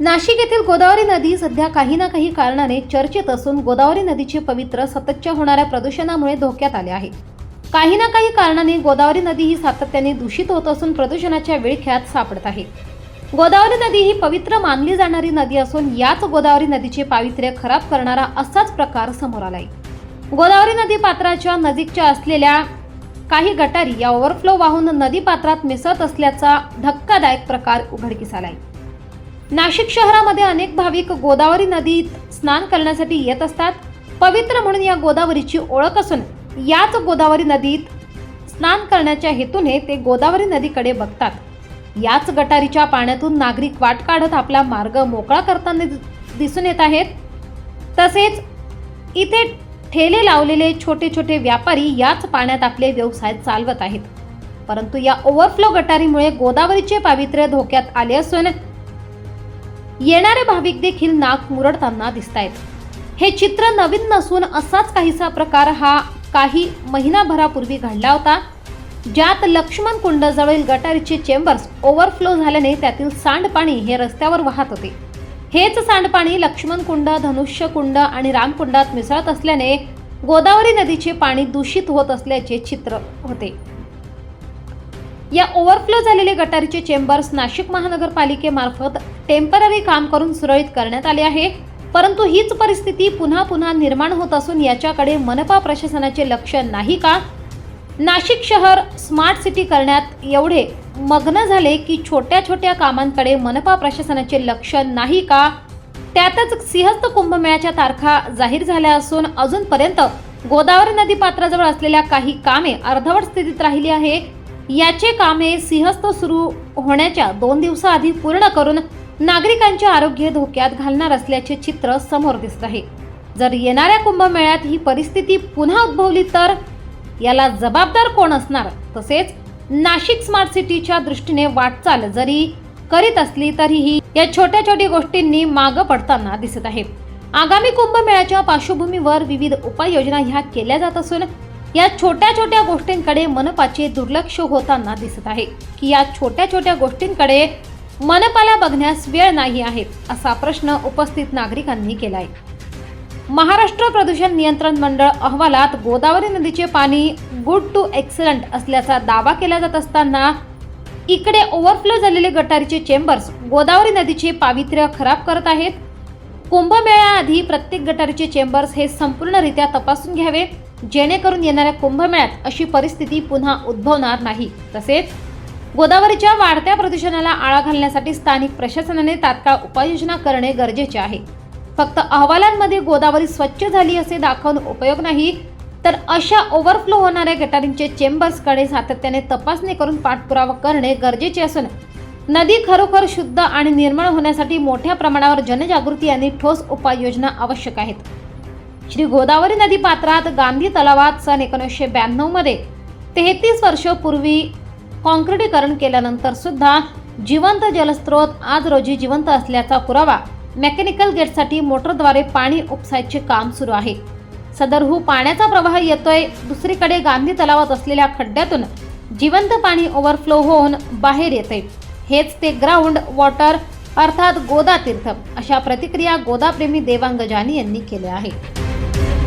नाशिक येथील गोदावरी नदी सध्या काही ना काही कारणाने चर्चेत असून गोदावरी नदीचे पवित्र सततच्या होणाऱ्या प्रदूषणामुळे धोक्यात आले आहे. काही ना काही कारणाने गोदावरी नदी ही सातत्याने दूषित होत असून प्रदूषणाच्या विळख्यात सापडत आहे. गोदावरी नदी ही पवित्र मानली जाणारी नदी असून याच गोदावरी नदीचे पावित्र्य खराब करणारा असाच प्रकार समोर आलाय. गोदावरी नदी पात्राच्या नजीकच्या असलेल्या काही गटारी या ओव्हरफ्लो वाहून नदी पात्रात मिसळत असल्याचा धक्कादायक प्रकार उघडकीस आलाय. नाशिक शहरामध्ये अनेक भाविक गोदावरी नदीत स्नान करण्यासाठी येत असतात. पवित्र म्हणून या गोदावरीची ओळख असून याच गोदावरी नदीत स्नान करण्याच्या हेतूने ते गोदावरी नदीकडे बघतात. याच गटारीच्या पाण्यातून नागरिक वाट काढत आपला मार्ग मोकळा करताना दि- दिसून येत आहेत. तसेच इथे ठेले लावलेले छोटे छोटे व्यापारी याच पाण्यात आपले व्यवसाय चालवत आहेत. परंतु या ओव्हरफ्लो गटारीमुळे गोदावरीचे पावित्र्य धोक्यात आले असून येणारे भाविक देखील नाक मुरडताना दिसत आहेत हे चित्र नवीन नसून असाच काहीसा प्रकार हा काही महिनाभरापूर्वी घडला होता. ज्यात लक्ष्मण कुंडजवळील गटारीचे चेंबर्स ओव्हरफ्लो झाल्याने त्यातील सांडपाणी हे रस्त्यावर वाहत होते. हेच सांडपाणी लक्ष्मण कुंड धनुष्य कुंड आणि रामकुंडात मिसळत असल्याने गोदावरी नदीचे पाणी दूषित होत असल्याचे चित्र होते. या ओव्हरफ्लो झालेले गटारीचे चेंबर्स नाशिक महानगरपालिकेमार्फत टेंपररी काम करून सुरळीत करण्यात आले आहे. परंतु हीच परिस्थिती पुन्हा पुन्हा निर्माण होत असून याच्याकडे मनपा प्रशासनाचे लक्ष नाही का? नाशिक शहर स्मार्ट सिटी करण्यात एवढे मग्न झाले की छोट्या छोट्या कामांकडे मनपा प्रशासनाचे लक्ष नाही का? त्यातच सिंहस्थ कुंभमेळ्याच्या तारखा जाहीर झाल्या असून अजूनपर्यंत गोदावरी नदी पात्राजवळ असलेल्या काही कामे अर्धवट स्थितीत राहिली आहे. याचे कामे सिंहस्थ सुरू होण्याच्या दोन दिवसाआधी पूर्ण करून नागरिकांचे आरोग्य धोक्यात घालणार असल्याचे चित्र समोर दिसत आहे. जर येणाऱ्या कुंभमेळ्यात ही परिस्थिती पुन्हा उद्भवली तर याला जबाबदार कोण असणार? तसेच नाशिक स्मार्ट सिटीच्या दृष्टीने वाटचाल जरी करीत असली तरीही या छोट्या छोट्या गोष्टींनी मागं पडताना दिसत आहे. आगामी कुंभमेळ्याच्या पार्श्वभूमीवर विविध उपाययोजना ह्या केल्या जात असून या छोट्या छोट्या गोष्टींकडे मनपाचे दुर्लक्ष होताना दिसत आहे. की या छोट्या छोट्या गोष्टींकडे मनपाला बघण्यास वेळ नाही आहे असा प्रश्न उपस्थित नागरिकांनी केलाय. महाराष्ट्र प्रदूषण नियंत्रण मंडळ अहवालात गोदावरी नदीचे पाणी गुड टू एक्सलंट असल्याचा दावा केला जात असताना इकडे ओव्हरफ्लो झालेले गटारीचे चेंबर्स गोदावरी नदीचे पावित्र्य खराब करत आहेत. कुंभमेळ्याआधी प्रत्येक गटारीचे चेंबर्स हे संपूर्णरित्या तपासून घ्यावे. जेणेकरून येणाऱ्या कुंभमेळ्यात अशी परिस्थिती पुन्हा उद्भवणार नाही. तसेच गोदावरीच्या वाढत्या प्रदूषणाला आळा घालण्यासाठी स्थानिक प्रशासनाने तात्काळ उपाययोजना करणे गरजेचे आहे. फक्त अहवालांमध्ये गोदावरी स्वच्छ झाली असे दाखवून उपयोग नाही तर अशा ओव्हरफ्लो होणाऱ्या गटारींचे चेंबर्सकडे सातत्याने तपासणी करून पाठपुरावा करणे गरजेचे असून नदी खरोखर शुद्ध आणि निर्मळ होण्यासाठी मोठ्या प्रमाणावर जनजागृती आणि ठोस उपाययोजना आवश्यक आहेत. श्री गोदावरी नदी पात्रात गांधी तलावात सन एकोणीसशे ब्याण्णवमध्ये तेहतीस वर्षपूर्वी कॉन्क्रिटीकरण केल्यानंतर सुद्धा जिवंत जलस्रोत आज रोजी जिवंत असल्याचा पुरावा मेकॅनिकल गेटसाठी मोटरद्वारे पाणी उपसायचे काम सुरू आहे. सदरहू पाण्याचा प्रवाह येतोय दुसरीकडे गांधी तलावात असलेल्या खड्ड्यातून जिवंत पाणी ओव्हरफ्लो होऊन बाहेर येते हेच ते ग्राउंड वॉटर अर्थात गोदा तीर्थ अशा प्रतिक्रिया गोदाप्रेमी देवांग जानी यांनी केल्या आहेत. Thank you.